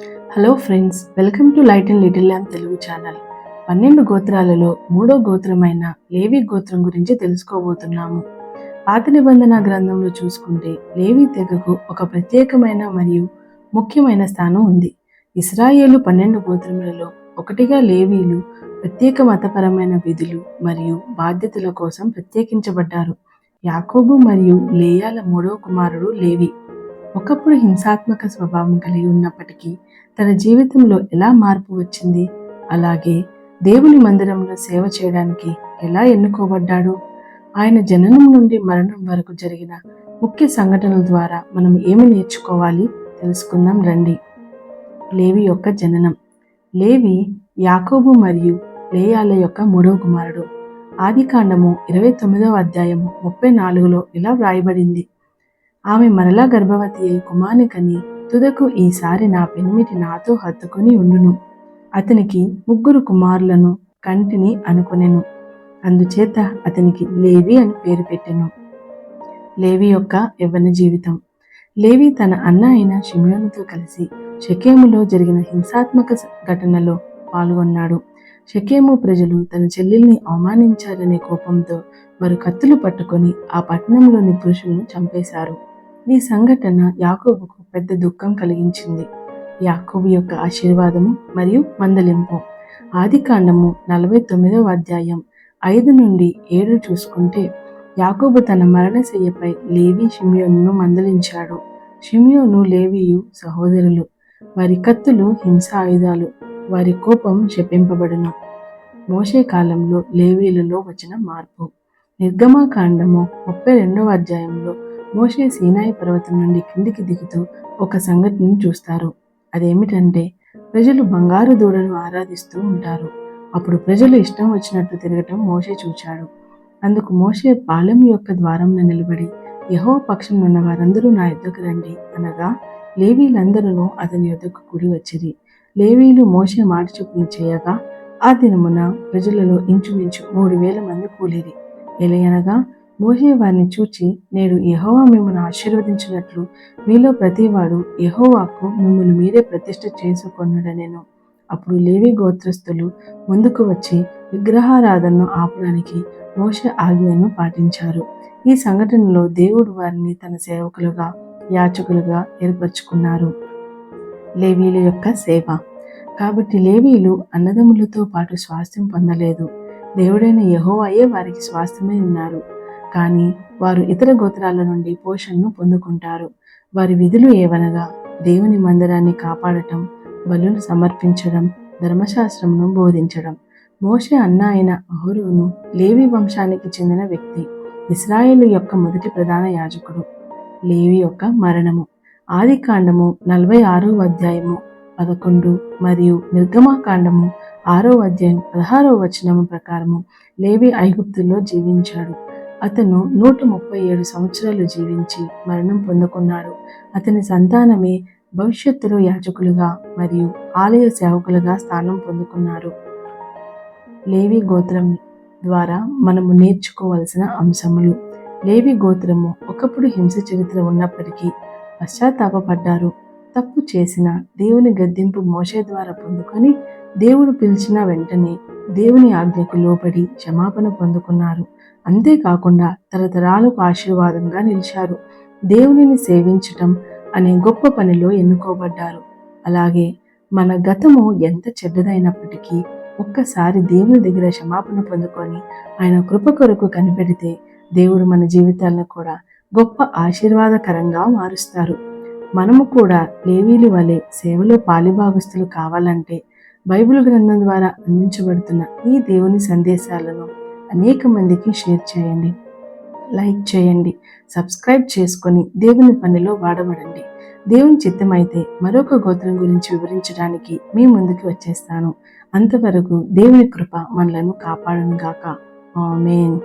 Hello friends welcome to light and little lamp Telugu channel పన్నెండు గోత్రాలలో మూడో గోత్రమైన లేవి గోత్రం గురించి తెలుసుకోబోతున్నాము. పాత నిబంధన గ్రంథంలో చూసుకుంటే లేవి తెగకు ఒక ప్రత్యేకమైన మరియు ముఖ్యమైన స్థానం ఉంది. ఇస్రాయేలు పన్నెండు గోత్రములలో ఒకటిగా లేవీలు ప్రత్యేక మతపరమైన విధులు మరియు బాధ్యతల కోసం ప్రత్యేకించబడ్డారు. యాకోబు మరియు లేయాల మూడో కుమారుడు లేవి. ఒకప్పుడు హింసాత్మక స్వభావం కలిగి ఉన్నప్పటికీ తన జీవితంలో ఎలా మార్పు వచ్చింది? అలాగే దేవుని మందిరంలో సేవ చేయడానికి ఎలా ఎన్నుకోబడ్డాడు? ఆయన జననం నుండి మరణం వరకు జరిగిన ముఖ్య సంఘటనల ద్వారా మనం ఏమి నేర్చుకోవాలి? తెలుసుకుందాం రండి. లేవి యొక్క జననం. లేవి యాకోబు మరియు లేయాల యొక్క మూడవ కుమారుడు. ఆది కాండము ఇరవై తొమ్మిదవ అధ్యాయము ముప్పై నాలుగులో ఇలా వ్రాయబడింది. ఆమె మరలా గర్భవతి అయి కుమారుని కని తుదకు ఈసారి నా పెనిమిటి నాతో హత్తుకుని ఉండును. అతనికి ముగ్గురు కుమారులను కంటిని అనుకునెను. అందుచేత అతనికి లేవి అని పేరు పెట్టెను. లేవి యొక్క యవ్వన జీవితం. లేవి తన అన్న అయిన షిమ్యోనుతో కలిసి షకేములో జరిగిన హింసాత్మక ఘటనలో పాల్గొన్నాడు. షకేము ప్రజలు తన చెల్లెల్ని అవమానించారనే కోపంతో వారు కత్తులు పట్టుకొని ఆ పట్టణంలోని పురుషులను చంపేశారు. ఈ సంఘటన యాకోబుకు పెద్ద దుఃఖం కలిగించింది. యాకోబు యొక్క ఆశీర్వాదము మరియు మందలింపు. ఆది కాండము నలభై తొమ్మిదవ అధ్యాయం ఐదు నుండి ఏడు చూసుకుంటే యాకోబు తన మరణశయ్యపై లేవి షిమియోను మందలించాడు. షిమియోను లేవియు సహోదరులు వారి కత్తులు హింస ఆయుధాలు వారి కోపం శపింపబడును. మోసే కాలంలో లేవీలలో వచ్చిన మార్పు. నిర్గమాకాండము ముప్పై రెండవ అధ్యాయంలో మోషే సీనాయి పర్వతం నుండి కిందికి దిగుతూ ఒక సంఘటనను చూస్తారు. అదేమిటంటే ప్రజలు బంగారు దూడను ఆరాధిస్తూ ఉంటారు. అప్పుడు ప్రజలు ఇష్టం వచ్చినట్టు తిరగటం మోషే చూచాడు. అందుకు మోషే పాలెం యొక్క ద్వారంలో నిలబడి యహో పక్షం ఉన్న వారందరూ నా యుద్ధకు రండి అనగా లేవీలందరూ అతని యుద్ధకు కూడి వచ్చిరి. లేవీలు మోసే మాట చొప్పున చేయగా ఆ దినమున ప్రజలలో ఇంచుమించు మూడు వేల మంది కూలిరి. ఎలయనగా మోహే వారిని చూచి నేడు యహోవా మిమ్మల్ని ఆశీర్వదించినట్లు మీలో ప్రతివాడు యహోవాకు మిమ్మల్ని మీరే ప్రతిష్ట చేసుకొనుడనెను. అప్పుడు లేవి గోత్రస్తులు ముందుకు వచ్చి విగ్రహారాధనను ఆపడానికి మోష ఆజ్ఞను పాటించారు. ఈ సంఘటనలో దేవుడు వారిని తన సేవకులుగా యాచకులుగా ఏర్పరచుకున్నారు. లేవీల యొక్క సేవ. కాబట్టి లేవీలు అన్నదమ్ములతో పాటు స్వాస్థ్యం పొందలేదు. దేవుడైన యహోవాయే వారికి స్వాస్థ్యమై ఉన్నారు. కానీ వారు ఇతర గోత్రాల నుండి పోషణను పొందుకుంటారు. వారి విధులు ఏవనగా దేవుని మందిరాన్ని కాపాడటం బలు సమర్పించడం ధర్మశాస్త్రమును బోధించడం. మోషే అన్న అయిన అహురును లేవి వంశానికి చెందిన వ్యక్తి ఇస్రాయేలు యొక్క మొదటి ప్రధాన యాజకుడు. లేవి యొక్క మరణము. ఆది కాండము నలభై ఆరో అధ్యాయము పదకొండు మరియు నిర్గమాకాండము ఆరో అధ్యాయం పదహారో వచనము ప్రకారము లేవి ఐగుప్తుల్లో జీవించాడు. అతను నూట ముప్పై ఏడు సంవత్సరాలు జీవించి మరణం పొందుకున్నాడు. అతని సంతానమే భవిష్యత్తులో యాజకులుగా మరియు ఆలయ సేవకులుగా స్థానం పొందుకున్నారు లేవి గోత్రం ద్వారా మనము నేర్చుకోవలసిన అంశములు. లేవి గోత్రము ఒకప్పుడు హింస చరిత్ర ఉన్నప్పటికీ పశ్చాత్తాపడ్డారు తప్పు చేసిన దేవుని గద్దింపు మోసే ద్వారా పొందుకొని దేవుడు పిలిచిన వెంటనే దేవుని ఆజ్ఞకు లోబడి క్షమాపణ పొందుకున్నారు. అంతేకాకుండా తరతరాలకు ఆశీర్వాదంగా నిలిచారు. దేవునిని సేవించటం అనే గొప్ప పనిలో ఎన్నుకోబడ్డారు. అలాగే మన గతము ఎంత చెడ్డదైనప్పటికీ ఒక్కసారి దేవుని దగ్గర క్షమాపణ పొందుకొని ఆయన కృప కొరకు కనిపెడితే దేవుడు మన జీవితాలను కూడా గొప్ప ఆశీర్వాదకరంగా మారుస్తారు. మనము కూడా లేవీలు వలె సేవలో పాలిభాగస్తులు కావాలంటే బైబిల్ గ్రంథం ద్వారా అందించబడుతున్న ఈ దేవుని సందేశాలను అనేక మందికి షేర్ చేయండి. లైక్ చేయండి. సబ్స్క్రైబ్ చేసుకొని దేవుని పనిలో వాడబడండి. దేవుని చిత్తమైతే మరొక గోత్రం గురించి వివరించడానికి మీ ముందుకు వచ్చేస్తాను. అంతవరకు దేవుని కృప మనలను కాపాడును గాక ఆమెన్.